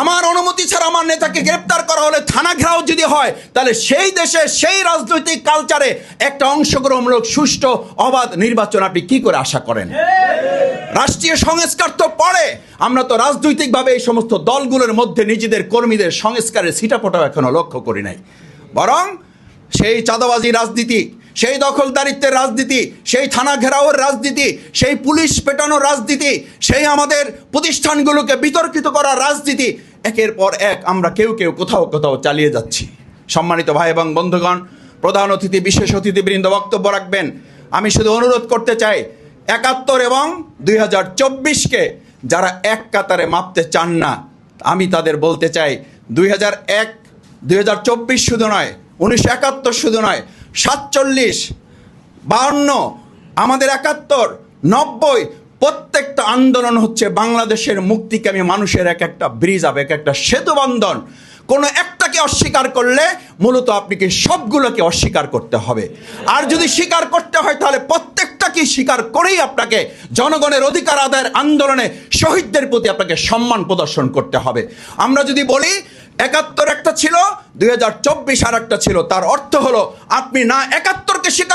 আমার অনুমতি ছাড়া আমার নেতাকে গ্রেপ্তার করা হলে থানা ঘেরাও যদি হয়, তাহলে সেই দেশে সেই রাজনৈতিক কালচারে একটা অংশগ্রহণমূলক, সুষ্ঠু, অবাধ নির্বাচন আপনি কি করে আশা করেন? রাষ্ট্রীয় সংস্কার তো পড়ে। আমরা তো রাজনৈতিকভাবে এই সমস্ত দলগুলোর মধ্যে নিজেদের কর্মীদের সংস্কারের সিটাপোটাও এখনও লক্ষ্য করি নাই। বরং সেই চাঁদাবাজি রাজনীতি সেই দখলদারিত্বের রাজনীতি, সেই থানা ঘেরাওয়ের রাজনীতি, সেই পুলিশ পেটানোর রাজনীতি, সেই আমাদের প্রতিষ্ঠানগুলোকে বিতর্কিত করার রাজনীতি, একের পর এক আমরা কেউ কেউ কোথাও কোথাও চালিয়ে যাচ্ছি। সম্মানিত ভাই এবং বন্ধুগণ, প্রধান অতিথি, বিশেষ অতিথিবৃন্দ বক্তব্য রাখবেন। আমি শুধু অনুরোধ করতে চাই, একাত্তর এবং দুই হাজার চব্বিশকে যারা এক কাতারে মাপতে চান না, আমি তাদের বলতে চাই, দুই হাজার এক, দুই হাজার চব্বিশ শুধু নয়, উনিশশো একাত্তর শুধু নয় সাতচল্লিশ, বাহান্ন, আমাদের একাত্তর, নব্বই, প্রত্যেকটা আন্দোলন হচ্ছে বাংলাদেশের মুক্তিকামী মানুষের এক একটা ব্রিজ আপ, এক একটা সেতু বন্ধন। কোনো একটাকে অস্বীকার করলে মূলত আপনাকে সবগুলোকে অস্বীকার করতে হবে। আর যদি স্বীকার করতে হয়, তাহলে প্রত্যেকটাকে স্বীকার করেই আপনাকে জনগণের অধিকার আদায়ের আন্দোলনে শহীদদের প্রতি আপনাকে সম্মান প্রদর্শন করতে হবে। আমরা যদি বলি, একাত্তর একটা ছিল দুই হাজার চব্বিশ আর একটা ছিল। তার অর্থ হলো আপনি না একাত্তরকে স্বীকার